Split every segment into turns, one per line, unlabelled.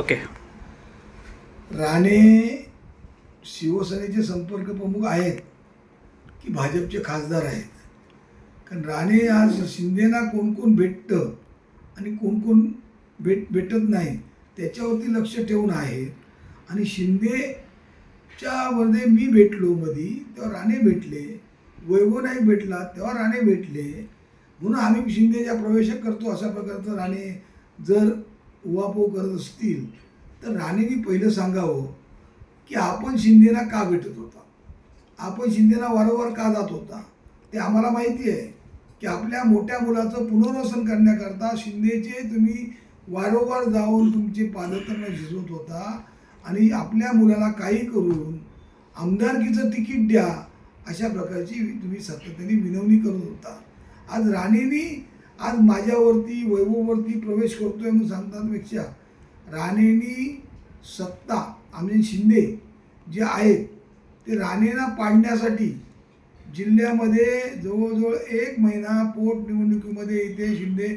Okay.
Rane शिवसेनेचे संपर्क प्रमुख आहेत की भाजपचे खासदार आहेत? कारण राणे आज शिंदेना कोण कोण भेटतं आणि कोण कोण भेट भेटत नाही त्याच्यावरती लक्ष ठेवून आहे. आणि शिंदेच्या मध्ये मी भेटलो मधी तेव्हा राणे भेटले वैभव नाईक भेटला तेव्हा राणे भेटले. म्हणून आम्ही शिंदेच्या प्रवेश करतो अशा प्रकारचं राणे जर उहापोह करत असतील तर राणेंनी पहिलं सांगावं की आपण शिंदेना का भेटत होता? आपण शिंदेना वारंवार का जात होता? ते आम्हाला माहिती आहे की आपल्या मोठ्या मुलाचं पुनर्वसन करण्याकरता शिंदेचे तुम्ही वारंवार जाऊन तुमचे पादत्रांना झिजवत होता आणि आपल्या मुलाला काही करून आमदारकीचं तिकीट द्या अशा प्रकारची तुम्ही सातत्याने विनवणी करत होता. आज राणेंनी आज माझ्यावरती वैभववरती प्रवेश करतोय म्हणून सांगतापेक्षा राणेनी सत्ता आमचे शिंदे जे आहेत ते राणेंना पाडण्यासाठी जिल्ह्यामध्ये जवळजवळ एक महिना पोटनिवडणुकीमध्ये इथे शिंदे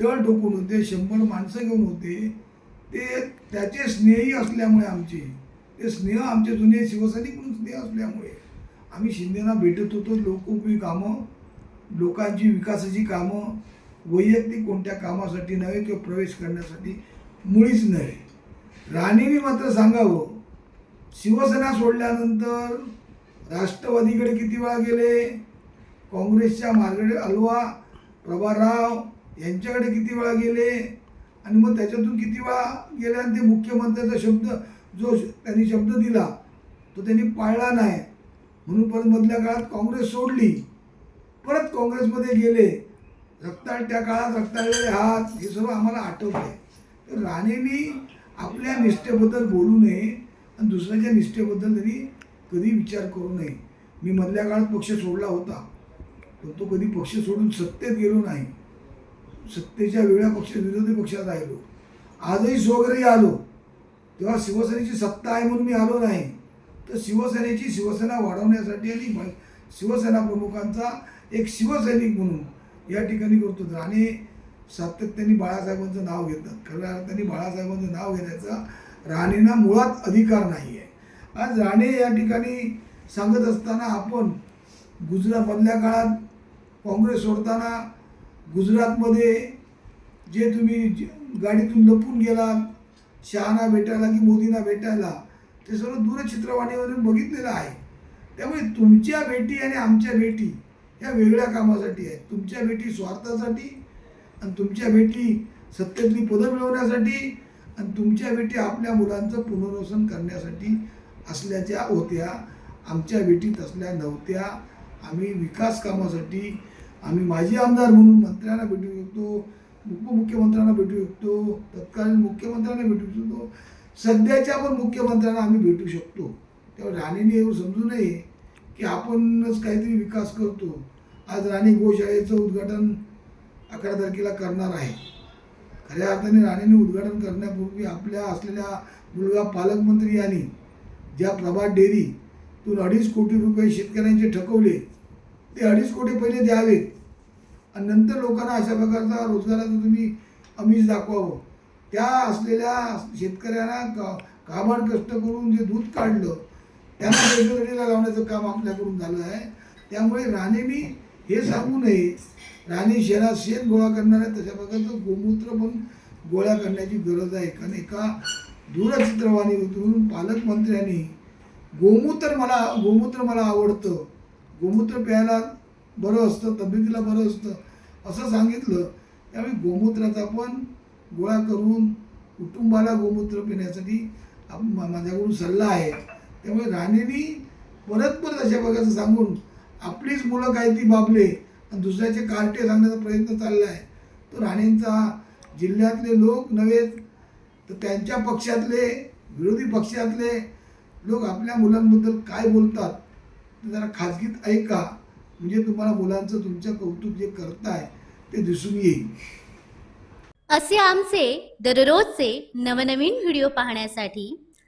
तळ ठोकून होते शंभर माणसं घेऊन होते. ते त्याचे स्नेही असल्यामुळे आमचे ते स्नेह आमचे जुने शिवसैनिक म्हणून स्नेह असल्यामुळे आम्ही शिंदेना भेटत होतो लोकोपयोगी कामं लोकांची विकासाची कामं वैयक्तिक कोणत्या कामासाठी नव्हे किंवा प्रवेश करण्यासाठी मुळीच नव्हे. राणीने मात्र सांगावं शिवसेना सोडल्यानंतर राष्ट्रवादीकडे किती वेळा गेले? काँग्रेसच्या मार्गडे अलवा प्रभाराव यांच्याकडे किती वेळा गेले? आणि मग त्याच्यातून किती वेळा गेले? आणि ते मुख्यमंत्र्याचा शब्द जो त्यांनी शब्द दिला तो त्यांनी पाळला नाही. म्हणून परत मधल्या काळात काँग्रेस सोडली. परत काँग्रेसमध्ये गेले. रक्ताळ त्या काळात रक्ताळलेले हात हे सर्व आम्हाला आठवते आहे तर राणेंनी आपल्या निष्ठेबद्दल बोलू नये आणि दुसऱ्याच्या निष्ठेबद्दल त्यांनी कधी विचार करू नये. मी मधल्या काळात पक्ष सोडला होता पण तो कधी पक्ष सोडून सत्तेत गेलो नाही. सत्तेच्या वेळा पक्ष विरोधी पक्षात राहिलो आजही स्वघरी आलो. तेव्हा शिवसेनेची सत्ता आहे म्हणून मी आलो नाही. तर शिवसेनेची शिवसेना वाढवण्यासाठी आणि शिवसेना प्रमुखांचा एक शिवसैनिक म्हणून या ठिकाणी करतो राणे सातत्याने बाळासाहेबांचं नाव घेतात. खऱ्या अर्थाने बाळासाहेबांचं नाव घेण्याचा राणेंना मुळात अधिकार नाही आहे. आज राणे या ठिकाणी सांगत असताना आपण गुजरात मधल्या काळात काँग्रेस सोडताना गुजरातमध्ये जे तुम्ही गाडीतून लपून गेला शहाना भेटायला की मोदींना भेटायला ते सर्व दूरचित्रवाणीवरून बघितलेलं आहे. त्यामुळे तुमच्या भेटी आणि आमच्या भेटी ह्या वेगळ्या कामासाठी आहेत. तुमच्या भेटी स्वार्थासाठी आणि तुमच्या भेटी सत्तेतली पदं मिळवण्यासाठी आणि तुमच्या भेटी आपल्या मुलांचं पुनर्वसन करण्यासाठी असल्याच्या होत्या आमच्या भेटी तसल्या नव्हत्या. आम्ही विकास कामासाठी आम्ही माजी आमदार म्हणून मंत्र्यांना भेटू शकतो उपमुख्यमंत्र्यांना भेटू शकतो तत्कालीन मुख्यमंत्र्यांना भेटू शकतो सध्याच्या पण मुख्यमंत्र्यांना आम्ही भेटू शकतो. तेव्हा राणेने एवढं समजू नये. की आपणच काहीतरी विकास करतो. आज राणी गोशाळेचं उद्घाटन अकरा तारखेला करणार आहे. खऱ्या अर्थाने राणेने उद्घाटन करण्यापूर्वी आपल्या असलेल्या मुलगा पालकमंत्री यांनी ज्या प्रभात डेअरीतून अडीच कोटी रुपये शेतकऱ्यांचे ठकवले ते अडीच कोटी पहिले द्यावेत. आणि नंतर लोकांना अशा प्रकारचा रोजगाराचं तुम्ही अमीष दाखवावं. त्या असलेल्या शेतकऱ्यांना का काबाड कष्ट करून जे दूध काढलं त्यांना रेल्वेगाडीला लावण्याचं काम आपल्याकडून झालं आहे. त्यामुळे राणेनी हे सांगू नये. राणी शहरात शेत गोळा करणार आहे तशा प्रकारचं गोमूत्र पण गोळा करण्याची गरज आहे. कारण एका दूरचित्रवाणीतून पालकमंत्र्यांनी गोमूत्र मला गोमूत्र मला आवडतं. गोमूत्र प्यायला बरं असतं तब्येतीला बरं असतं असं सांगितलं. त्यामुळे गोमूत्राचा पण गोळा करून कुटुंबाला गोमूत्र पिण्यासाठी माझ्याकडून सल्ला आहे. त्यामुळे राणेनी परत परत अशा प्रकारचं सांगून आपलीच मुलं काय ती बाबले आणि दुसऱ्याचे कार्टे सांगण्याचा प्रयत्न चालला आहे तो राणेंचा जिल्ह्यातले लोक नव्हे तर त्यांच्या पक्षातले विरोधी पक्षातले लोक आपल्या मुलांबद्दल काय बोलतात ते जरा खाजगीत ऐका. म्हणजे तुम्हाला मुलांचं तुमचं कौतुक जे करताय ते दिसून येईल.
असे आमचे दररोजचे नवनवीन व्हिडिओ पाहण्यासाठी